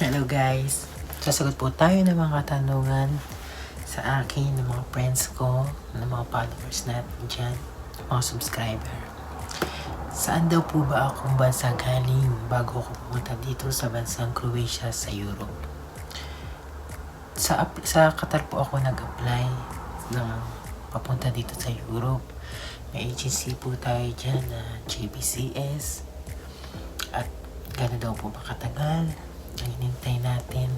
Hello guys! Sasagot po tayo ng mga katanungan sa akin, ng mga friends ko, ng mga followers natin dyan, mga subscriber. Saan daw po ba akong bansa galing bago ako pumunta dito sa bansang Croatia sa Europe? Sa, sa Qatar po ako nag-apply ng papunta dito sa Europe. May agency po tayo dyan na JBCS. At gano'n daw po ba katagal? Ang hinintay natin.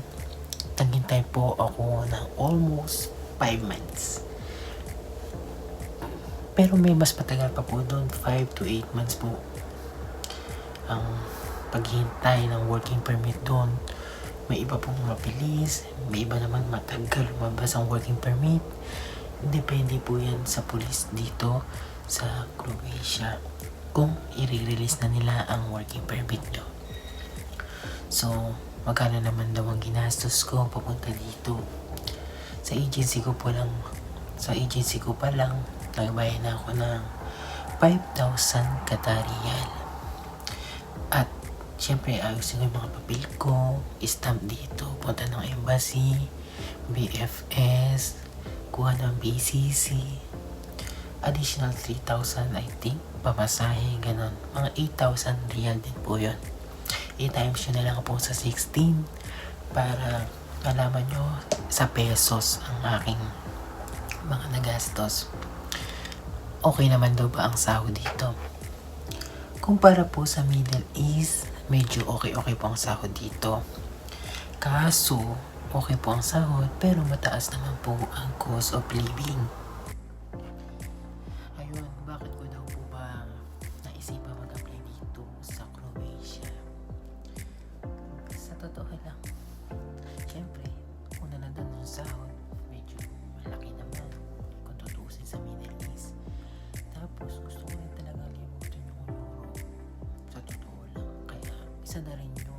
Naghintay po ako ng almost 5 months. Pero may mas matagal pa po doon, 5 to 8 months po. Ang paghihintay ng working permit doon. May iba pong mabilis, may iba naman matagal lumabas ang working permit. Depende po yan sa police dito sa Croatia kung i-release na nila ang working permit nyo. So, magkano naman daw ang ginastos ko papunta dito. Sa agency ko po lang, sa agency ko pa lang, nagbayad na ako ng 5,000 Qatarial. At, syempre, ayusin ko yung mga papel ko, stamp dito, punta ng embassy, BFS, kuha ng BCC, additional 3,000 I think, pamasahe, ganun. Mga 8,000 real din po yun. I-times nyo na lang po sa 16 para malaman nyo sa pesos ang aking mga nagastos. Okay naman daw ba ang sahod dito? Kumpara po sa Middle East, medyo okay-okay po ang sahod dito. Kaso, okay po ang sahod pero mataas naman po ang cost of living. Ayun, bakit ko daw po ba naisipan mag-apply dito sa Croatia? Totoo lang, syempre, una na doon yung sahod, medyo malaki naman kung tutusin sa Middle East. Tapos gusto ko rin talaga limutin yung euro. Sa totoo lang, kaya isa na rin yun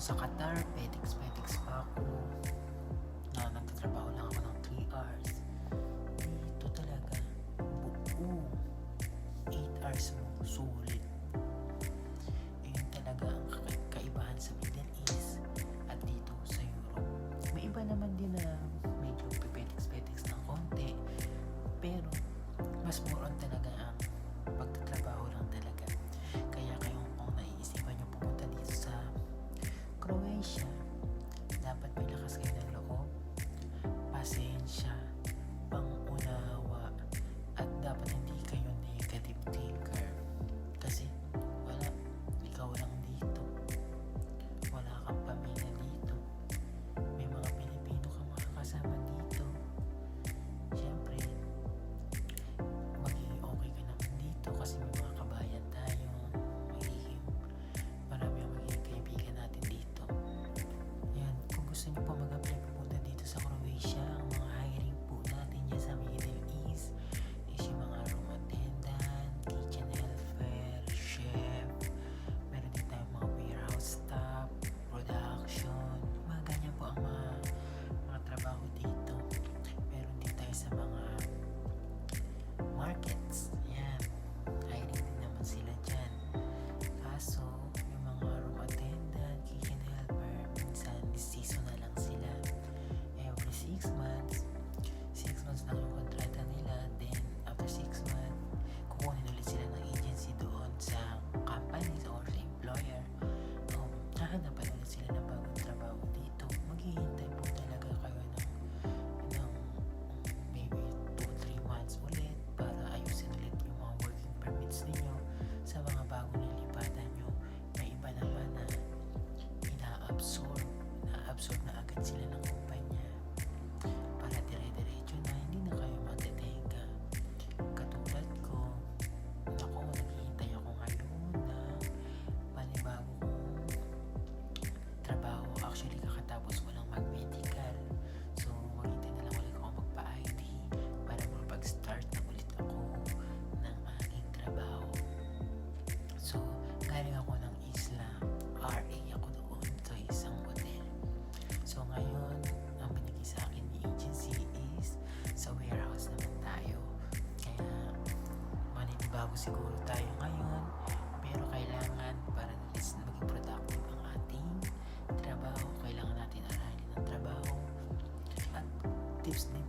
Sa, Qatar, pedex-pedex pa ako na nagtatrabaho lang ako ng 3 hours. Dito talaga, buo. 8 hours mo, sulit. вопросы, не помню. Nagbabago siguro tayo ngayon. Pero kailangan para maging productive ang ating trabaho. Kailangan natin aralin ang trabaho. At tips din